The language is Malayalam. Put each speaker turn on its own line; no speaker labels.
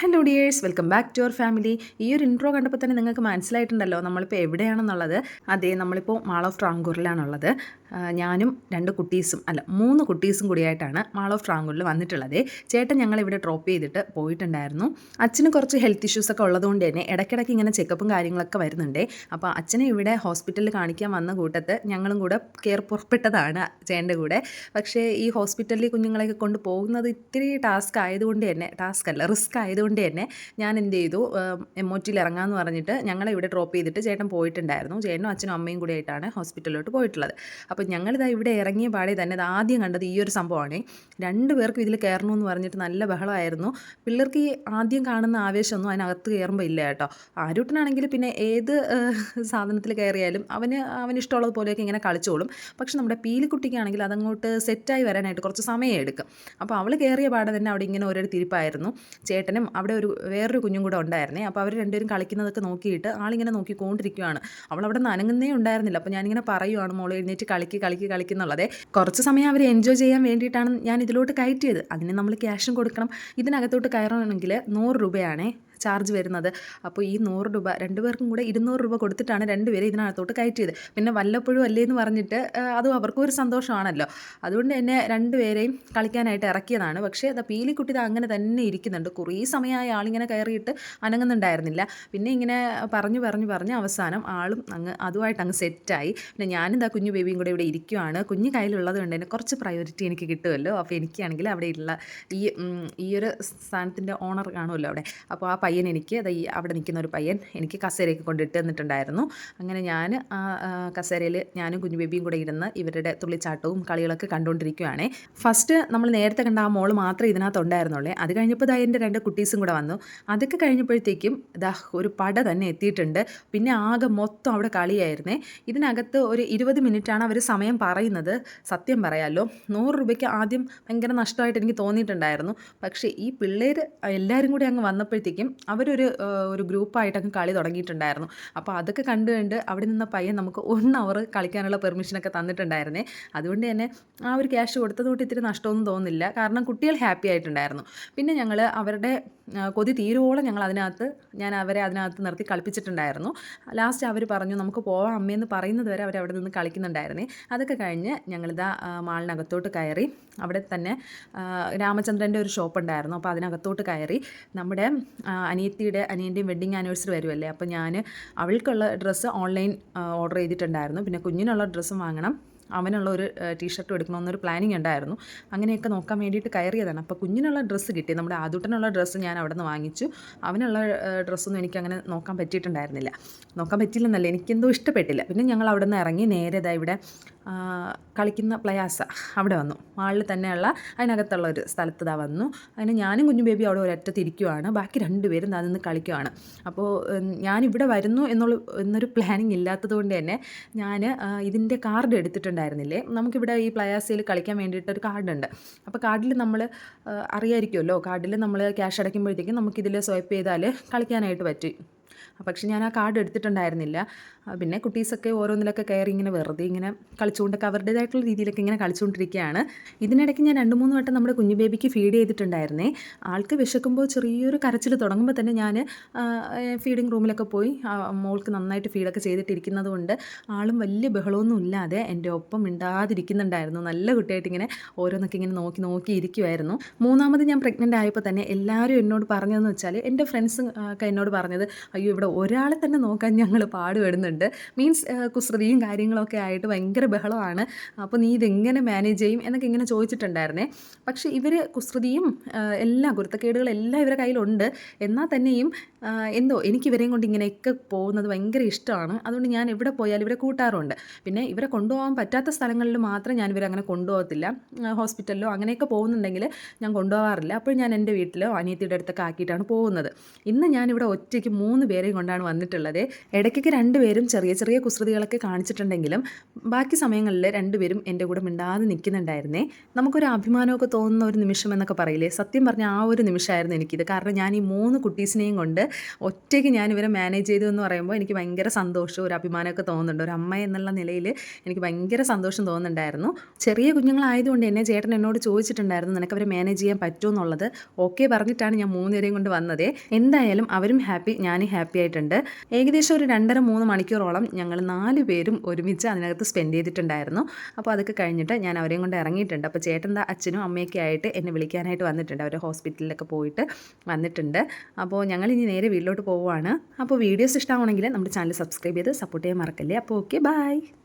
Hello dears welcome back to our family ഈ ഒരു ഇൻട്രോ കണ്ടപ്പോൾ തന്നെ നിങ്ങൾക്ക് മനസ്സിലായിട്ടുണ്ടല്ലോ നമ്മളിപ്പോൾ എവിടെയാണെന്നുള്ളത്. അതേ നമ്മളിപ്പോൾ മാൾ ഓഫ് ട്രാങ്കൂറിലാണുള്ളത് ഞാനും രണ്ട് കുട്ടീസും അല്ല മൂന്ന് കുട്ടീസും കൂടിയായിട്ടാണ് മാൾ ഓഫ് ട്രാങ്കൂറിൽ വന്നിട്ടുള്ളത്. ചേട്ടൻ ഞങ്ങൾ ഇവിടെ ഡ്രോപ്പ് ചെയ്തിട്ട് പോയിട്ടുണ്ടായിരുന്നു. അച്ഛന് കുറച്ച് ഹെൽത്ത് ഇഷ്യൂസ് ഒക്കെ ഉള്ളതുകൊണ്ട് തന്നെ ഇടയ്ക്കിടയ്ക്ക് ഇങ്ങനെ ചെക്കപ്പും കാര്യങ്ങളൊക്കെ വരുന്നുണ്ട്. അപ്പോൾ അച്ഛനെ ഇവിടെ ഹോസ്പിറ്റലിൽ കാണിക്കാൻ വന്ന കൂട്ടത്ത് ഞങ്ങളും കൂടെ കെയർ പുറപ്പെട്ടതാണ് ചേട്ടന്റെ കൂടെ. പക്ഷേ ഈ ഹോസ്പിറ്റലിൽ കുഞ്ഞുങ്ങളെയൊക്കെ കൊണ്ട് പോകുന്നത് ഇത്തിരി ടാസ്ക് ആയതുകൊണ്ട് തന്നെ ടാസ്ക് അല്ല റിസ്ക് ആയതുകൊണ്ട് തന്നെ ഞാൻ എന്ത് ചെയ്തു എം ഒ ടിയിൽ ഇറങ്ങാമെന്ന് പറഞ്ഞിട്ട് ഞങ്ങളെ ഇവിടെ ഡ്രോപ്പ് ചെയ്തിട്ട് ചേട്ടൻ പോയിട്ടുണ്ടായിരുന്നു. ചേട്ടനും അച്ഛനും അമ്മയും കൂടി ആയിട്ടാണ് ഹോസ്പിറ്റലിലോട്ട് പോയിട്ടുള്ളത്. അപ്പോൾ ഞങ്ങളിതാ ഇവിടെ ഇറങ്ങിയ പാടെ തന്നെ ഇത് ആദ്യം കണ്ടത് ഈ ഒരു സംഭവമാണ്. രണ്ട് പേർക്കും ഇതിൽ കയറണമെന്ന് പറഞ്ഞിട്ട് നല്ല ബഹളമായിരുന്നു. പിള്ളേർക്ക് ഈ ആദ്യം കാണുന്ന ആവേശമൊന്നും അതിനകത്ത് കയറുമ്പോൾ ഇല്ല കേട്ടോ. ആരൂട്ടനാണെങ്കിൽ പിന്നെ ഏത് സാധനത്തിൽ കയറിയാലും അവന് അവന് ഇഷ്ടമുള്ളത് പോലെയൊക്കെ ഇങ്ങനെ കളിച്ചോളും. പക്ഷെ നമ്മുടെ പീലിക്കുട്ടിക്കാണെങ്കിൽ അതങ്ങോട്ട് സെറ്റായി വരാനായിട്ട് കുറച്ച് സമയം എടുക്കും അപ്പോൾ അവൾ കയറിയ പാടെ തന്നെ അവിടെ ഇങ്ങനെ ഓരോ തിരിപ്പായിരുന്നു. ചേട്ടനും അവിടെ ഒരു വേറൊരു കുഞ്ഞും കൂടെ ഉണ്ടായിരുന്നേ. അപ്പോൾ അവർ രണ്ടുപേരും കളിക്കുന്നതൊക്കെ നോക്കിയിട്ട് ആളിങ്ങനെ നോക്കിക്കൊണ്ടിരിക്കുകയാണ് അവൾ അവിടെ നിന്ന് അനങ്ങുന്നേ ഉണ്ടായിരുന്നില്ല. അപ്പോൾ ഞാനിങ്ങനെ പറയുവാണ് മോളെ എഴുന്നേറ്റ് കളിക്ക് കളിക്ക് കളിക്കുന്നുള്ളതേ കുറച്ച് സമയം അവർ എൻജോയ് ചെയ്യാൻ വേണ്ടിയിട്ടാണ് ഞാൻ ഇതിലോട്ട് കയറ്റിയത്. അതിന് നമ്മൾ ക്യാഷും കൊടുക്കണം. ഇതിനകത്തോട്ട് കയറണമെങ്കിൽ നൂറ് രൂപയാണേ. ചാർജ് വരുന്നത്. അപ്പോൾ ഈ നൂറ് രൂപ രണ്ടുപേർക്കും കൂടെ ഇരുന്നൂറ് രൂപ കൊടുത്തിട്ടാണ് രണ്ടുപേരെ ഇതിനകത്തോട്ട് കയറ്റിയത്. പിന്നെ വല്ലപ്പോഴും അല്ലേ എന്ന് പറഞ്ഞിട്ട് അതും അവർക്കും ഒരു സന്തോഷമാണല്ലോ. അതുകൊണ്ട് തന്നെ രണ്ടുപേരെയും കളിക്കാനായിട്ട് ഇറക്കിയതാണ്. പക്ഷേ അത് പീലിക്കുട്ടി ഇത് അങ്ങനെ തന്നെ ഇരിക്കുന്നുണ്ട്. കുറേ സമയമായി ആളിങ്ങനെ കയറിയിട്ട് അനങ്ങുന്നുണ്ടായിരുന്നില്ല. പിന്നെ ഇങ്ങനെ പറഞ്ഞു പറഞ്ഞു പറഞ്ഞ് അവസാനം ആളും അങ്ങ് അതുമായിട്ട് അങ്ങ് സെറ്റായി. പിന്നെ ഞാനിതാ കുഞ്ഞു ബേബിയും കൂടെ ഇവിടെ ഇരിക്കുവാണ്. കുഞ്ഞു കയ്യിലുള്ളത് കൊണ്ട് തന്നെ കുറച്ച് പ്രയോറിറ്റി എനിക്ക് കിട്ടുമല്ലോ. അപ്പോൾ എനിക്കാണെങ്കിൽ അവിടെ ഉള്ള ഈ ഈ ഒരു സ്ഥാനത്തിന്റെ ഓണർ കാണുമല്ലോ അവിടെ. അപ്പോൾ ആ പയ്യൻ എനിക്ക് അത് ഈ അവിടെ നിൽക്കുന്ന ഒരു പയ്യൻ എനിക്ക് കസേരയൊക്കെ കൊണ്ടിട്ട് തന്നിട്ടുണ്ടായിരുന്നു. അങ്ങനെ ഞാൻ ആ കസേരയിൽ ഞാനും കുഞ്ഞു ബേബിയും കൂടെ ഇരുന്ന് ഇവരുടെ തുള്ളിച്ചാട്ടവും കളികളൊക്കെ കണ്ടുകൊണ്ടിരിക്കുകയാണ് ഫസ്റ്റ് നമ്മൾ നേരത്തെ കണ്ട ആ മോൾ മാത്രമേ ഇതിനകത്ത് ഉണ്ടായിരുന്നുള്ളേ. അത് കഴിഞ്ഞപ്പോൾ ദാ എന്റെ രണ്ട് കുട്ടീസും കൂടെ വന്നു. അതൊക്കെ കഴിഞ്ഞപ്പോഴത്തേക്കും ദാ ഒരു പട തന്നെ എത്തിയിട്ടുണ്ട്. പിന്നെ ആകെ മൊത്തം അവിടെ കളിയായിരുന്നേ. ഇതിനകത്ത് ഒരു ഇരുപത് മിനിറ്റാണ് അവർ സമയം പറയുന്നത്. സത്യം പറയാമല്ലോ നൂറ് രൂപയ്ക്ക് ആദ്യം ഭയങ്കര നഷ്ടമായിട്ട് എനിക്ക് തോന്നിയിട്ടുണ്ടായിരുന്നു. പക്ഷേ ഈ പിള്ളേർ എല്ലാവരും കൂടി അങ്ങ് വന്നപ്പോഴത്തേക്കും അവരൊരു ഒരു ഗ്രൂപ്പായിട്ടൊക്കെ കളി തുടങ്ങിയിട്ടുണ്ടായിരുന്നു. അപ്പോൾ അതൊക്കെ കണ്ടു കണ്ട് അവിടെ നിന്ന പയ്യൻ നമുക്ക് വൺ അവർ കളിക്കാനുള്ള പെർമിഷനൊക്കെ തന്നിട്ടുണ്ടായിരുന്നേ. അതുകൊണ്ട് തന്നെ ആ ഒരു ക്യാഷ് കൊടുത്തത് കൊടുത്തതുകൊണ്ട് ഇത്തിരി നഷ്ടമൊന്നും തോന്നുന്നില്ല കാരണം കുട്ടികൾ ഹാപ്പി ആയിട്ടുണ്ടായിരുന്നു. പിന്നെ ഞങ്ങൾ അവരുടെ കൊതി തീരുവോളം ഞങ്ങൾ അതിനകത്ത് ഞാൻ അവരെ അതിനകത്ത് നിർത്തി കളിപ്പിച്ചിട്ടുണ്ടായിരുന്നു. ലാസ്റ്റ് അവർ പറഞ്ഞു നമുക്ക് പോവാം അമ്മയെന്ന് പറയുന്നത് വരെ അവരവിടെ നിന്ന് കളിക്കുന്നുണ്ടായിരുന്നേ. അതൊക്കെ കഴിഞ്ഞ് ഞങ്ങളിതാ മാളിനകത്തോട്ട് കയറി. അവിടെ തന്നെ രാമചന്ദ്രന്റെ ഒരു ഷോപ്പ് ഉണ്ടായിരുന്നു. അപ്പോൾ അതിനകത്തോട്ട് കയറി. നമ്മുടെ അനിയത്തിയുടെ അനിയന്റെയും വെഡ്ഡിങ് ആനിവേഴ്സറി വരുമല്ലേ അപ്പോൾ ഞാൻ അവൾക്കുള്ള ഡ്രസ്സ് ഓൺലൈൻ ഓർഡർ ചെയ്തിട്ടുണ്ടായിരുന്നു. പിന്നെ കുഞ്ഞിനുള്ള ഡ്രസ്സും വാങ്ങണം. അവനുള്ള ഒരു ടീഷർട്ടും എടുക്കണമെന്നൊരു പ്ലാനിങ് ഉണ്ടായിരുന്നു. അങ്ങനെയൊക്കെ നോക്കാൻ വേണ്ടിയിട്ട് കയറിയതാണ്. അപ്പോൾ കുഞ്ഞിനുള്ള ഡ്രസ്സ് കിട്ടി. നമ്മുടെ ആദൂട്ടനുള്ള ഡ്രസ്സ് ഞാൻ അവിടെ നിന്ന് വാങ്ങിച്ചു. അവനുള്ള ഡ്രസ്സൊന്നും എനിക്കങ്ങനെ നോക്കാൻ പറ്റിയിട്ടുണ്ടായിരുന്നില്ല. നോക്കാൻ പറ്റില്ലെന്നല്ല. എനിക്കെന്തോ ഇഷ്ടപ്പെട്ടില്ല. പിന്നെ ഞങ്ങൾ അവിടെ നിന്ന് ഇറങ്ങി നേരെ ഇതാ ഇവിടെ കളിക്കുന്ന പ്ലയാസ അവിടെ വന്നു. മാളിൽ തന്നെയുള്ള അതിനകത്തുള്ള ഒരു സ്ഥലത്ത് ഇതാ വന്നു. അതിന് ഞാനും കുഞ്ഞു ബേബി അവിടെ ഒരറ്റത്തിരിക്കുവാണ് ബാക്കി രണ്ടുപേരും അതിൽ നിന്ന് കളിക്കുവാണ്. അപ്പോൾ ഞാനിവിടെ വരുന്നു എന്നുള്ള എന്നൊരു പ്ലാനിങ് ഇല്ലാത്തത് കൊണ്ട് തന്നെ ഞാൻ ഇതിന്റെ കാർഡ് എടുത്തിട്ടുണ്ടായിരുന്നില്ലേ? നമുക്കിവിടെ ഈ പ്ലയാസയിൽ കളിക്കാൻ വേണ്ടിയിട്ട് ഒരു കാർഡുണ്ട് അപ്പോൾ കാർഡിൽ നമ്മൾ അറിയാമായിരിക്കുമല്ലോ കാർഡിൽ നമ്മൾ ക്യാഷ് അടയ്ക്കുമ്പോഴത്തേക്കും നമുക്കിതിൽ സ്വൈപ്പ് ചെയ്താൽ കളിക്കാനായിട്ട് പറ്റും. പക്ഷെ ഞാൻ ആ കാർഡ് എടുത്തിട്ടുണ്ടായിരുന്നില്ല. പിന്നെ കുട്ടീസൊക്കെ ഓരോന്നിലൊക്കെ കയറി ഇങ്ങനെ വെറുതെ ഇങ്ങനെ കളിച്ചുകൊണ്ടൊക്കെ അവരുടേതായിട്ടുള്ള രീതിയിലൊക്കെ ഇങ്ങനെ കളിച്ചുകൊണ്ടിരിക്കുകയാണ്. ഇതിനിടയ്ക്ക് ഞാൻ രണ്ട് മൂന്ന് വട്ടം നമ്മുടെ കുഞ്ഞു ബേബിക്ക് ഫീഡ് ചെയ്തിട്ടുണ്ടായിരുന്നേ. ആൾക്ക് വിശക്കുമ്പോൾ ചെറിയൊരു കരച്ചിൽ തുടങ്ങുമ്പോൾ തന്നെ ഞാൻ ഫീഡിങ് റൂമിലൊക്കെ പോയി. മോൾക്ക് നന്നായിട്ട് ഫീഡൊക്കെ ചെയ്തിട്ടിരിക്കുന്നത് കൊണ്ട് ആളും വലിയ ബഹളമൊന്നും ഇല്ലാതെ എന്റെ ഒപ്പം മിണ്ടാതിരിക്കുന്നുണ്ടായിരുന്നു. നല്ല കുട്ടിയായിട്ട് ഇങ്ങനെ ഓരോന്നൊക്കെ ഇങ്ങനെ നോക്കി നോക്കി ഇരിക്കുമായിരുന്നു മൂന്നാമത് ഞാൻ പ്രഗ്നന്റ് ആയപ്പോൾ തന്നെ എല്ലാവരും എന്നോട് പറഞ്ഞതെന്ന് വെച്ചാൽ എന്റെ ഫ്രണ്ട്സ് ഒക്കെ എന്നോട് പറഞ്ഞത് ഇവിടെ ഒരാളെ തന്നെ നോക്കാൻ ഞങ്ങൾ പാടുപെടുന്നുണ്ട്. മീൻസ് കുസൃതിയും കാര്യങ്ങളൊക്കെ ആയിട്ട് ഭയങ്കര ബഹളമാണ്. അപ്പോൾ നീ ഇതെങ്ങനെ മാനേജ് ചെയ്യും എന്നൊക്കെ ഇങ്ങനെ ചോദിച്ചിട്ടുണ്ടായിരുന്നേ. പക്ഷേ ഇവർ കുസൃതിയും എല്ലാ കുരുത്തക്കേടുകളും എല്ലാം ഇവരുടെ കയ്യിലുണ്ട്. എന്നാൽ തന്നെയും എന്തോ എനിക്ക് ഇവരെയും കൊണ്ട് ഇങ്ങനെയൊക്കെ പോകുന്നത് ഭയങ്കര ഇഷ്ടമാണ്. അതുകൊണ്ട് ഞാൻ എവിടെ പോയാലും ഇവരെ കൂട്ടാറുണ്ട്. പിന്നെ ഇവരെ കൊണ്ടുപോകാൻ പറ്റാത്ത സ്ഥലങ്ങളിൽ മാത്രം ഞാൻ ഇവരെ അങ്ങനെ കൊണ്ടുപോകത്തില്ല. ഹോസ്പിറ്റലിലോ അങ്ങനെയൊക്കെ പോകുന്നുണ്ടെങ്കിൽ ഞാൻ കൊണ്ടുപോകാറില്ല. അപ്പോൾ ഞാൻ എന്റെ വീട്ടിലോ അനിയത്തിയുടെ അടുത്തൊക്കെ ആക്കിയിട്ടാണ് പോകുന്നത്. ഇന്ന് ഞാനിവിടെ ഒറ്റയ്ക്ക് മൂന്ന് പേരെയും കൊണ്ടാണ് വന്നിട്ടുള്ളത്. ഇടയ്ക്കൊക്കെ രണ്ടുപേരും ചെറിയ ചെറിയ കുസൃതികളൊക്കെ കാണിച്ചിട്ടുണ്ടെങ്കിലും ബാക്കി സമയങ്ങളിൽ രണ്ടുപേരും എന്റെ കൂടെ മിണ്ടാതെ നിൽക്കുന്നുണ്ടായിരുന്നേ. നമുക്കൊരു അഭിമാനമൊക്കെ തോന്നുന്ന ഒരു നിമിഷം എന്നൊക്കെ പറയില്ലേ? സത്യം പറഞ്ഞ ആ ഒരു നിമിഷമായിരുന്നു എനിക്കിത്. കാരണം ഞാൻ ഈ മൂന്ന് കുട്ടീസിനെയും കൊണ്ട് ഒറ്റയ്ക്ക് ഞാൻ ഇവരെ മാനേജ് ചെയ്തു എന്ന് പറയുമ്പോൾ എനിക്ക് ഭയങ്കര സന്തോഷവും ഒരു അഭിമാനമൊക്കെ തോന്നുന്നുണ്ട്. ഒരു അമ്മ എന്നുള്ള നിലയിൽ എനിക്ക് ഭയങ്കര സന്തോഷം തോന്നുന്നുണ്ടായിരുന്നു. ചെറിയ കുഞ്ഞുങ്ങളായതുകൊണ്ട് എന്നെ ചേട്ടൻ എന്നോട് ചോദിച്ചിട്ടുണ്ടായിരുന്നു നിനക്ക് അവരെ മാനേജ് ചെയ്യാൻ പറ്റുമോ? എന്നുള്ളത്. ഓക്കെ പറഞ്ഞിട്ടാണ് ഞാൻ മൂന്നുപേരെയും കൊണ്ട് വന്നത്. എന്തായാലും അവരും ഹാപ്പി ഞാനും ഹാപ്പി. ആയിട്ടുണ്ട്. ഏകദേശം ഒരു രണ്ടര മൂന്ന് മണിക്കൂറോളം ഞങ്ങൾ നാല് പേരും ഒരുമിച്ച് അതിനകത്ത് സ്പെൻഡ് ചെയ്തിട്ടുണ്ടായിരുന്നു. അപ്പോൾ അതൊക്കെ കഴിഞ്ഞിട്ട് ഞാൻ അവരെയും കൊണ്ട് ഇറങ്ങിയിട്ടുണ്ട്. അപ്പോൾ ചേട്ടന്റെ അച്ഛനും അമ്മയൊക്കെ ആയിട്ട് എന്നെ വിളിക്കാനായിട്ട് വന്നിട്ടുണ്ട്. അവർ ഹോസ്പിറ്റലിലൊക്കെ പോയിട്ട് വന്നിട്ടുണ്ട്. അപ്പോൾ ഞങ്ങൾ ഇനി നേരെ വീട്ടിലോട്ട് പോവുകയാണ്. അപ്പോൾ വീഡിയോസ് ഇഷ്ടമാണെങ്കിൽ നമ്മുടെ ചാനൽ സബ്സ്ക്രൈബ് ചെയ്ത് സപ്പോർട്ട് ചെയ്യാൻ മറക്കല്ലേ? അപ്പോൾ ഓക്കെ ബൈ